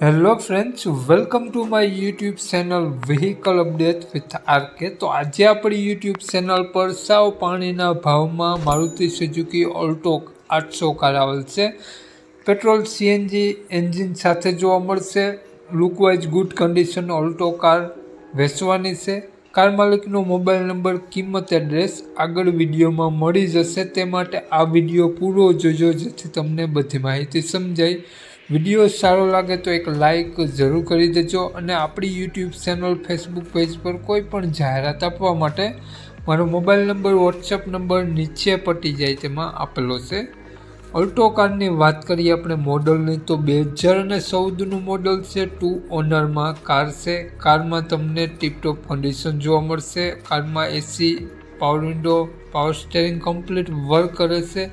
Hello friends welcome to my YouTube channel vehicle update with RK તો આજે આપણી YouTube channel પર સાવ પાણીના ભાવમાં મારુતિ સુઝુકી ઓલ્ટો આઠસો કાર છે. પેટ્રોલ સીએનજી એન્જિન સાથે જોવા મળશે. Lookwise good condition Alto car વેચવાની છે. કાર માલિકનો મોબાઈલ નંબર કિંમત એડ્રેસ આગળ વિડીયોમાં મળી જશે. તે માટે આ વીડિયો પૂરો જોજો જેથી તમને બધી માહિતી સમજાય. વીડિયો સારો લાગે તો એક લાઈક જરૂર કરી દેજો અને આપણી યુટ્યુબ ચેનલ ફેસબુક પેજ પર કોઈ પણ જાહેરાત આપવા માટે મારો મોબાઈલ નંબર વોટ્સઅપ નંબર નીચે પટી જાય તેમાં આપેલો છે. અલ્ટો કારની વાત કરીએ આપણે મોડલની તો બે હજાર અને ચૌદનું મોડલ છે. ટુ ઓનરમાં કાર છે. કારમાં તમને ટીપટોપ કન્ડિશન જોવા મળશે. કારમાં AC power window power steering complete work કરે છે.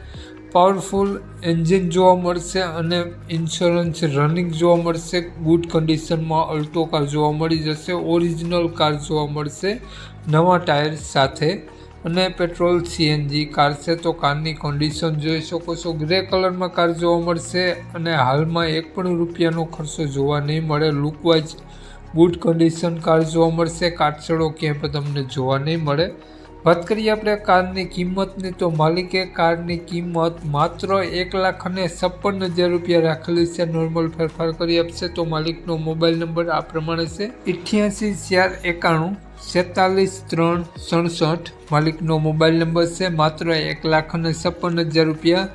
પાવરફુલ એન્જિન જોવા મળશે અને ઇન્સ્યોરન્સ રનિંગ જોવા મળશે. ગુડ કન્ડિશનમાં અલ્ટો કાર જોવા મળી જશે. ઓરિજિનલ કાર જોવા મળશે. નવા ટાયર સાથે. અને પેટ્રોલ સીએનજી કાર છે તો કારની કન્ડિશન જોઈ શકો છો. ગ્રે કલરમાં કાર જોવા મળશે અને હાલમાં એક પણ રૂપિયાનો ખર્ચો જોવા નહીં મળે. લુકવાઇઝ ગુડ કન્ડિશન કાર જોવા મળશે. કાટછડો ક્યાંય પણ તમને જોવા નહીં મળે. વાત કરીએ આપણે કારની કિંમતની, તો માલિકે કારની કિંમત માત્ર એક લાખ અને છપ્પન હજાર રૂપિયા રાખેલી છે. નોર્મલ ફેરફાર કરી આપશે તો માલિકનો મોબાઈલ નંબર આ પ્રમાણે છે. ઇઠ્યાસી ચાર એકાણું છેતાલીસ ત્રણ સડસઠ. માલિકનો મોબાઈલ નંબર છે માત્ર એક લાખ અને છપ્પન હજાર રૂપિયા.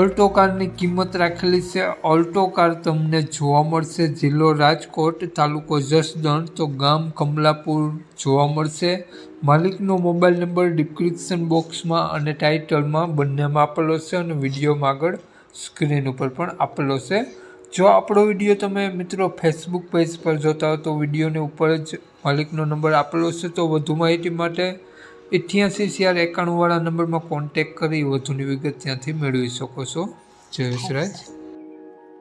ઓલ્ટો કારની કિંમત રાખેલી છે. ઓલ્ટો કાર તમને જોવા મળશે. જિલ્લો રાજકોટ, તાલુકો જસદણ, તો ગામ કમલાપુર જોવા મળશે. માલિકનો મોબાઈલ નંબર ડિસ્ક્રિપ્શન બોક્સમાં અને ટાઇટલમાં બંનેમાં આપેલો છે અને વિડીયોમાં આગળ સ્ક્રીન ઉપર પણ આપેલો છે. જો આપણો વીડિયો તમે મિત્રો ફેસબુક પેજ પર જોતા હો તો વિડીયોની ઉપર જ માલિકનો નંબર આપેલો છે. તો વધુ માહિતી માટે અઠ્યાસી ચાર એકાણુંવાળા નંબરમાં કોન્ટેક કરી વધુની વિગત ત્યાંથી મેળવી શકો છો. જય વિશ્રાજ